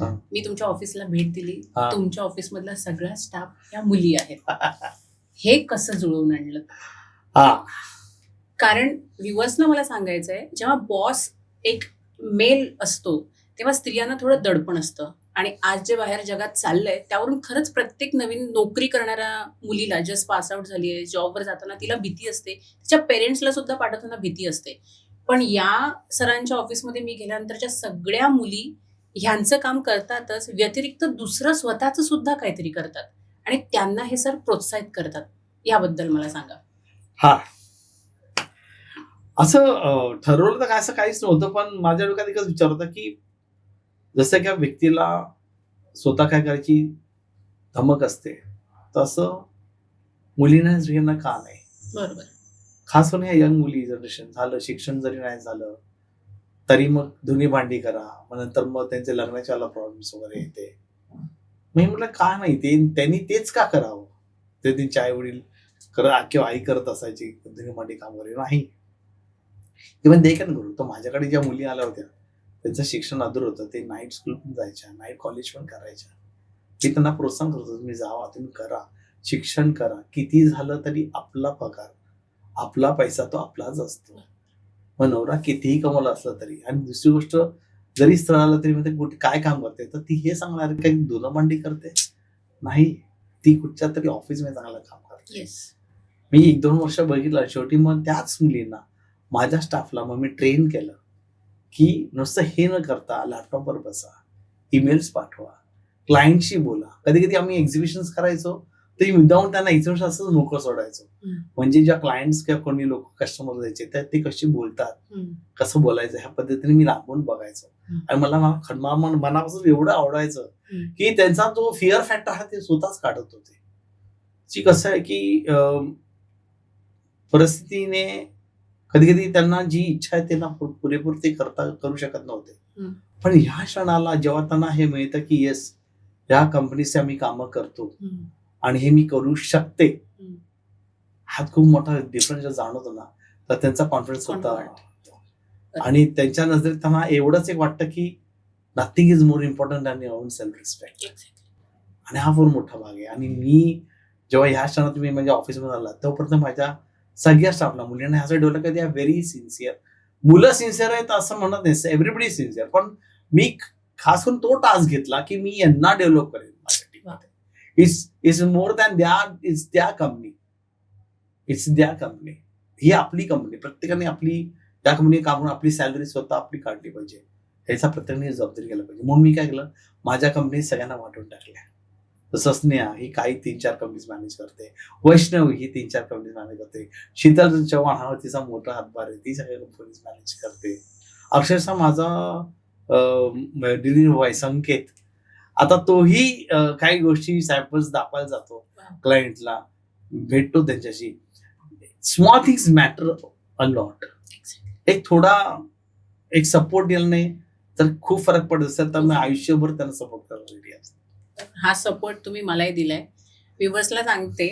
मी तुमच्या ऑफिसला भेट दिली. तुमच्या ऑफिस मधला सगळा स्टाफ या मुली आहेत. हे कसं जुळवून आणलं? कारण व्ह्युअर्सना मला सांगायचं आहे जेव्हा बॉस एक मेल असतो तेव्हा स्त्रियांना थोडं दडपण असतं. आणि आज जे बाहेर जगात चाललंय त्यावरून खरंच प्रत्येक नवीन नोकरी करणाऱ्या मुलीला जस्ट पास आउट झाली आहे जॉबवर जाताना तिला भीती असते. तिच्या पेरेंट्सला सुद्धा पाठवताना भीती असते. पण या सरांच्या ऑफिसमध्ये मी गेल्यानंतरच्या सगळ्या मुली ह्यांचं काम करतातच व्यतिरिक्त दुसरं स्वतःचं सुद्धा काहीतरी करतात. आणि त्यांना हे सर प्रोत्साहित करतात. याबद्दल मला सांगा. हा. असं ठरवलं तर काय असं काहीच नव्हतं पण माझ्या डोक्यात एकच विचार होता की जसं त्या व्यक्तीला स्वतः काय करायची धमक असते तसं मुलींना स्त्रियांना का नाही? बरोबर. खास करून ह्या यंग मुली जनरेशन झालं शिक्षण जरी नाही झालं तरी मग धुनी भांडी करा. मग नंतर मग त्यांचे लग्नाच्या वेळेला प्रॉब्लेम्स वगैरे येते. मी म्हटलं का नाही? ते त्यांनी तेच का करावं? ते त्यांचे आई वडील करत किंवा आई करत असायची धुनी भांडी काम वगैरे. नाही. इव्हन दे कॅन करू तर माझ्याकडे ज्या मुली आल्या होत्या त्यांचं शिक्षण अधूर होतं. ते नाईट स्कूल पण जायच्या नाईट कॉलेज पण करायच्या. मी त्यांना प्रोत्साहन करतो तुम्ही जावा तुम्ही करा. शिक्षण करा. किती झालं तरी आपला पगार आपला पैसा तो आपलाच असतो. मग नवरा कितीही कमवला असला तरी. आणि दुसरी गोष्ट जरी स्थळ आलं तरी म्हणते कुठे काय काम करते? तर ती हे सांगणार काही दोन भांडी करते. नाही ती कुठच्या तरी ऑफिसमध्ये चांगलं काम करते. येस मी एक दोन वर्ष बघितलं शेवटी मग त्याच मुलींना माझ्या स्टाफला मग मी ट्रेन केलं की नुसतं हे न करता लॅपटॉपवर बसा ईमेल्स पाठवा क्लायंटशी बोला. कधी कधी आम्ही एक्झिबिशन करायचो तर विदाऊट त्यांना एक्झिबिशन असंच मोकळं सोडायचो. म्हणजे ज्या क्लायंट्स किंवा कोणी लोक कस्टमर जायचे तर ते कशी बोलतात? कसं बोलायचं? ह्या पद्धतीने मी लांबून बघायचो. आणि मला खडमा मन मनापासून एवढं आवडायचं. की त्यांचा जो फिअर फॅक्टर आहे ते स्वतःच काढत होते. की कसं आहे की परिस्थितीने कधी कधी त्यांना जी इच्छा आहे त्यांना पुरेपूर ते करता करू शकत नव्हते. पण ह्या क्षणाला जेव्हा त्यांना हे मिळतं की येस ह्या कंपनीचे आम्ही कामं करतो. आणि हे मी करू शकते. हा खूप मोठा डिफरन्स जाणवतो ना तर त्यांचा कॉन्फिडन्स होता. आणि त्यांच्या नजरेत त्यांना एवढंच एक वाटतं की nothing is more important than your own self respect आणि हा फार मोठा भाग आहे. आणि मी जेव्हा ह्या क्षणात मी म्हणजे ऑफिसमध्ये आला तोपर्यंत माझ्या सगळ्या स्टाफला मुलींना ह्याचं डेव्हलप कधी व्हेरी सिन्सिअर मुलं सिन्सिअर आहेत असं म्हणत नाही. एव्हरीबडी सिन्सिअर पण मी खास करून तो टास्क घेतला की मी यांना डेव्हलप करेन. माझ्या it's it's more than the it's the company it's the company ही आपली कंपनी प्रत्येकाने आपली त्या कंपनी काम करून आपली सॅलरी स्वतः आपली काढली पाहिजे. ह्याचा प्रत्येकाने जबाबदारी घ्यायला पाहिजे. म्हणून मी काय केलं माझ्या कंपनीत सगळ्यांना वाटून टाकल्या. तसं स्नेहा ही काही तीन चार कंपनीज मॅनेज करते. वैष्णवी ही तीन चार कंपनीज मॅनेज करते. शीतल चव्हाण हा तिचा मोठा हातभार आहे. ती सगळ्या कंपनीज मॅनेज करते. अक्षरशः माझा डिलिव्हरी बॉय संकेत आता तोही काही गोष्टी सॅम्पल्स दाखवायला जातो क्लायंटला भेटतो त्यांच्याशी. Small things matter a lot एक थोडा एक सपोर्ट दिला नाही तर खूप फरक पडत असेल तर मी आयुष्यभर त्यांना सपोर्ट करायला हा सपोर्ट तुम्ही मलाही दिलाय. व्ह्युअर्सला सांगते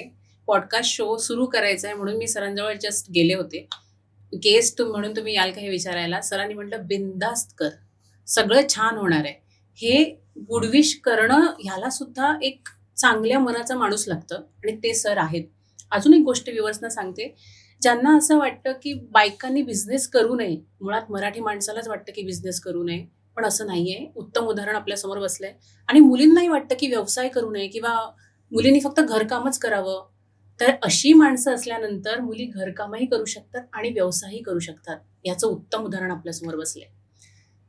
पॉडकास्ट शो सुरू करायचा आहे म्हणून मी सरांजवळ जस्ट गेले होते. गेस्ट म्हणून तुम्ही याल का हे विचारायला सरांनी म्हटलं बिंदास्त कर. सगळं छान होणार आहे. हे गुडविश करणं ह्याला सुद्धा एक चांगल्या मनाचा माणूस लागतं आणि ते सर आहेत. अजून एक गोष्ट विवर्सना सांगते. ज्यांना असं वाटतं की बायकांनी बिझनेस करू नये मुळात मराठी माणसालाच वाटतं की बिझनेस करू नये पण असं नाहीये. उत्तम उदाहरण आपल्यासमोर बसलंय. आणि मुलींनाही वाटतं की व्यवसाय करू नये किंवा मुलींनी फक्त घरकामच करावं. तर अशी माणसं असल्यानंतर मुली घरकामही करू शकतात आणि व्यवसायही करू शकतात. याचं उत्तम उदाहरण आपल्यासमोर बसलंय.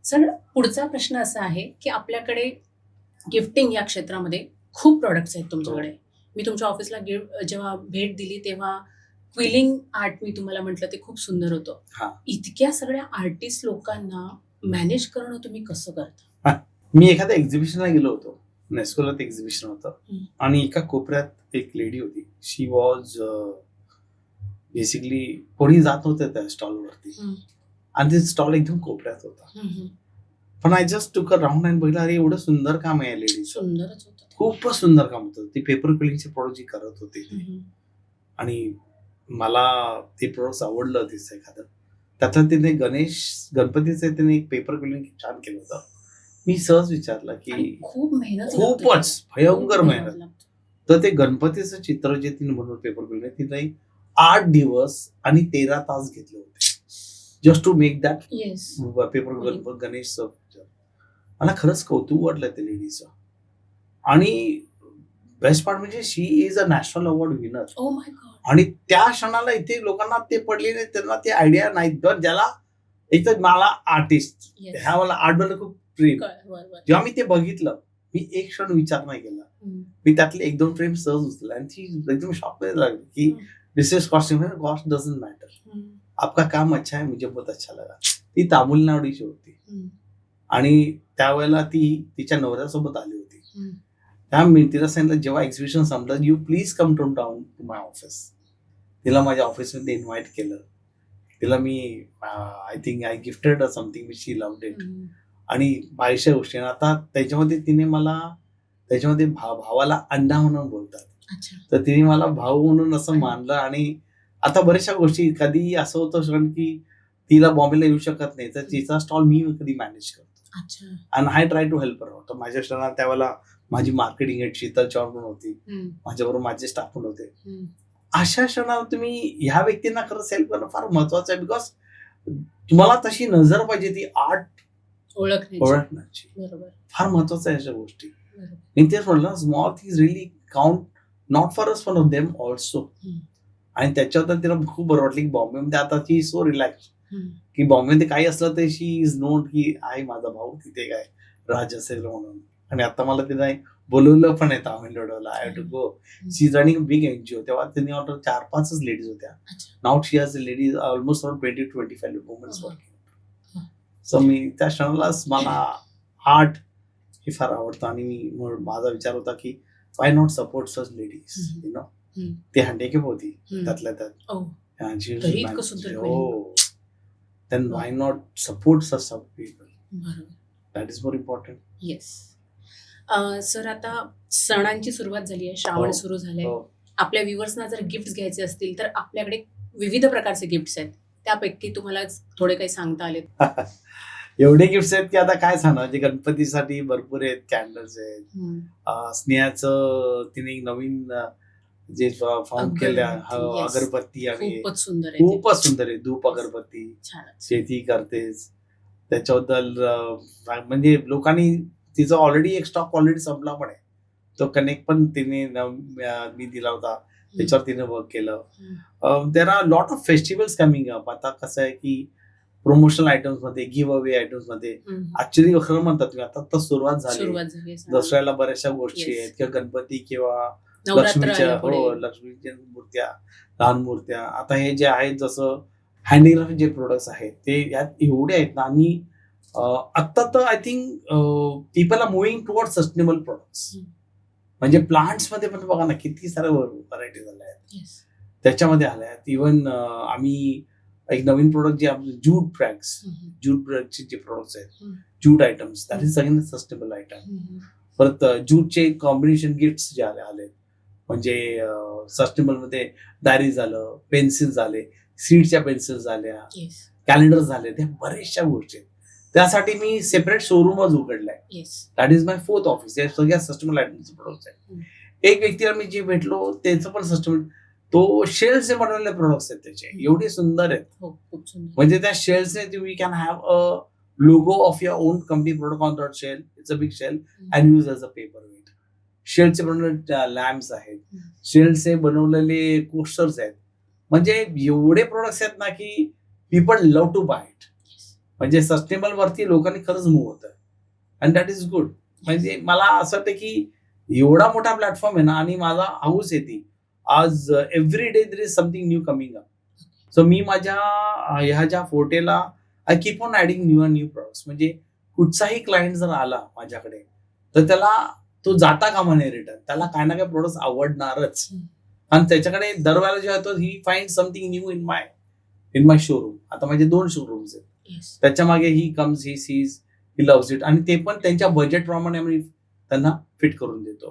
सर पुढचा प्रश्न असा आहे की आपल्याकडे गिफ्टिंग या क्षेत्रामध्ये खूप प्रॉडक्ट्स आहेत तुमच्याकडे. मी तुमच्या ऑफिसला गिफ्ट जेव्हा भेट दिली तेव्हा क्विलिंग आर्ट मी तुम्हाला म्हटलं ते खूप सुंदर होतं. हा. इतक्या सगळ्या आर्टिस्ट लोकांना मॅनेज करणं तुम्ही कसं करता? मी एखाद्या एक्झिबिशनला गेलो होतो. नेस्कोला ते एक्झिबिशन होतं. आणि एका कोपऱ्यात एक लेडी होती. शी वॉज बेसिकली कोणी जात नव्हतं त्या स्टॉलवरती हम्म. आणि ते स्टॉल एकदम कोपऱ्यात होता. पण आय जस्ट टुक राऊंड आणि बघितलं अरे एवढं सुंदर काम आहे होतं खूपच सुंदर काम होतं. ती पेपर क्लिनिंगचे प्रोडक्ट जी करत होती ती. आणि मला ते प्रोडक्ट आवडलं तिचं एखादं. त्यातलं तिने गणेश गणपतीचं तिने एक पेपर क्लिनिंग छान केलं होतं. मी सहज विचारलं की खूप मेहनत खूपच. भयंकर मेहनत. तर ते गणपतीचं चित्र जे तिने बनवून पेपर केलं तिने आठ दिवस आणि तेरा तास घेतले होते. Just to make that. Paper Ganesh मला खरंच कौतुक वाटलं ते लेडीचं आणि बेस्ट पार्ट म्हणजे she is a national award winner. आणि त्या क्षणाला इथे लोकांना ते पडले नाही त्यांना ते आयडिया नाही तर ज्याला एक तर मला आर्टिस्ट. ह्या मला आर्टवर खूप प्रेम. जेव्हा मी ते बघितलं मी एक क्षण विचार नाही केला. मी त्यातले एक दोन फ्रेम सहज उचलले आणि ती एकदम शॉक लागली की. This is costing cost doesn't matter. आपका काम अच्छा है मुझे बहुत अच्छा लगा। ती तामिळनाडूची होती. आणि त्यावेळेला ती तिच्या नवऱ्यासोबत आली होती. त्या मी तिला सांगितलं जेव्हा एक्झिबिशन संपलं you please come to down to my office तिला माझ्या ऑफिसमध्ये इन्व्हाइट केलं. तिला मी I think I gifted something which she loved it. आणि बाहेरच्या गोष्टी. आता त्याच्यामध्ये तिने मला त्याच्यामध्ये भा भावाला अंडा म्हणून बोलतात. तर तिने मला भाऊ म्हणून असं मानलं आणि आता बऱ्याचशा गोष्टी कधी असं होतं कारण की तिला बॉम्बेला येऊ शकत नाही तर तिचा स्टॉल मी कधी मॅनेज करतो आणि आय ट्राय टू हेल्प तर माझ्या स्टॉलला त्यावेळेला माझी मार्केटिंग हेड शीतल चव्हाण पण होती. माझ्याबरोबर माझे स्टाफ पण होते. अशा क्षणाला तुम्ही ह्या व्यक्तींना खरंच हेल्प करणं फार महत्वाचं आहे बिकॉज तुम्हाला तशी नजर पाहिजे ती आर्ट ओळखण्याची. फार महत्वाचं आहे अशा गोष्टी. मी तेच म्हटलं small things really count not for us for them also. आणि त्याच्यावर तिला खूप बरं वाटलं की बॉम्बेमध्ये आता ती सो रिलॅक्स. की बॉम्बेमध्ये काही असलं तर शी इज नोन की आहे माझा भाऊ तिथे काय राज असेल म्हणून. आणि आता मला तिने बोलवलं पण आहे तामिळनाडूला I to go she running big NGO तेव्हा तिने ऑर्डर चार पाचच लेडीज होत्या. Now she has ladies almost around twenty twenty five womens. Working so मी त्या क्षणालाच मला आर्ट हे फार आवडतं. आणि मी माझा विचार होता की why not support such ladies. You know. ती हँडिकॅप होती. त्यातल्या त्यात हो support such some people बरोबर. That is more important. Yes sir आता सणांची सुरुवात झाली आहे श्रावण हो. सुरू झालंय हो. आपल्या व्ह्युअर्सना जर गिफ्ट घ्यायचे असतील तर आपल्याकडे विविध प्रकारचे गिफ्ट्स आहेत. त्यापैकी तुम्हाला थोडे काही सांगता आले एवढे गिफ्ट्स आहेत की आता काय सांगणार? म्हणजे गणपतीसाठी भरपूर आहेत कॅन्डल्स आहेत. स्नेहाचं तिने एक नवीन जे फॉर्म केल्या अगरबत्ती, आणि खूपच सुंदर आहे. खूपच सुंदर आहे. धूप अगरबत्ती शेती करतेच त्याच्याबद्दल म्हणजे लोकांनी तिचा ऑलरेडी एक स्टॉक ऑलरेडी संपला पण आहे. तो कनेक्ट पण तिने मी दिला होता. त्याच्यावर तिने वर्क केलं. There are lot of festivals coming up आता कसं आहे की प्रमोशनल आयटम्समध्ये गिव्ह अवे आयटम्समध्ये. ऍक्च्युली खरं म्हणतात तुम्ही आता तर सुरुवात झाली. दसऱ्याला बऱ्याचशा गोष्टी. आहेत किंवा गणपती किंवा लक्ष्मीच्या. हो लक्ष्मीच्या मूर्त्या लहान मूर्त्या आता हे जे आहेत जसं हँडीक्राफ्ट जे प्रोडक्ट्स आहेत ते यात एवढे आहेत ना आणि आत्ता तर I think people are moving toward sustainable products. म्हणजे प्लांट्समध्ये पण बघा ना किती साऱ्या व्हरायटी झाल्या आहेत. त्याच्यामध्ये आल्या आहेत इवन आम्ही एक नवीन प्रोडक्ट जे जूट ट्रॅक्स. जूट प्रोडक्टचे जे प्रोडक्ट्स आहेत. Jute items that is again sustainable item. परत ज्यूटचे कॉम्बिनेशन गिफ्ट्स जे आले आले म्हणजे सस्टेनेबलमध्ये डायरी झालं पेन्सिल झाले सीडच्या पेन्सिल झाल्या. कॅलेंडर झाले त्या बऱ्याचशा गोष्टी आहेत. त्यासाठी मी सेपरेट शोरूमच उघडलाय. That is my fourth office या सगळ्या सस्टेनेबल आयटमचे प्रोडक्ट्स हम्म. आहेत एक व्यक्तीला मी जे भेटलो त्याचं पण सस्टेनेबल तो शेल्सचे बनवलेले प्रोडक्ट्स आहेत त्याचे. एवढे सुंदर आहेत हो म्हणजे त्या शेल्सने तुम्ही can have a logo of your own company product on that shell it's a big shell and use as a paper weight शेलचे बनवलेले लॅम्प्स आहेत. शेलचे बनवलेले कोस्टर्स आहेत. म्हणजे एवढे प्रोडक्ट्स आहेत ना की people love to buy it. म्हणजे सस्टेनेबल वरती लोकांनी खरंच मूव्ह होतं. अँड दॅट इज गुड म्हणजे मला असं वाटतं की एवढा मोठा प्लॅटफॉर्म आहे ना आणि माझा हाऊस येते आज every day there is something new coming up so मी माझ्या ह्या ज्या फोटेला I keep on adding new and new products म्हणजे कुठचाही क्लायंट जर आला माझ्याकडे तर त्याला तो जाता कामा नये रिटर्न त्याला काय ना काय प्रोडक्ट आवडणारच. आणि त्याच्याकडे दरवेळेला जेव्हा येतो he find something new in my in my showroom आता माझे दोन शोरूम्स आहेत. त्याच्यामागे he comes he sees he loves it आणि ते पण त्यांच्या बजेट प्रमाणे आम्ही त्यांना फिट करून देतो.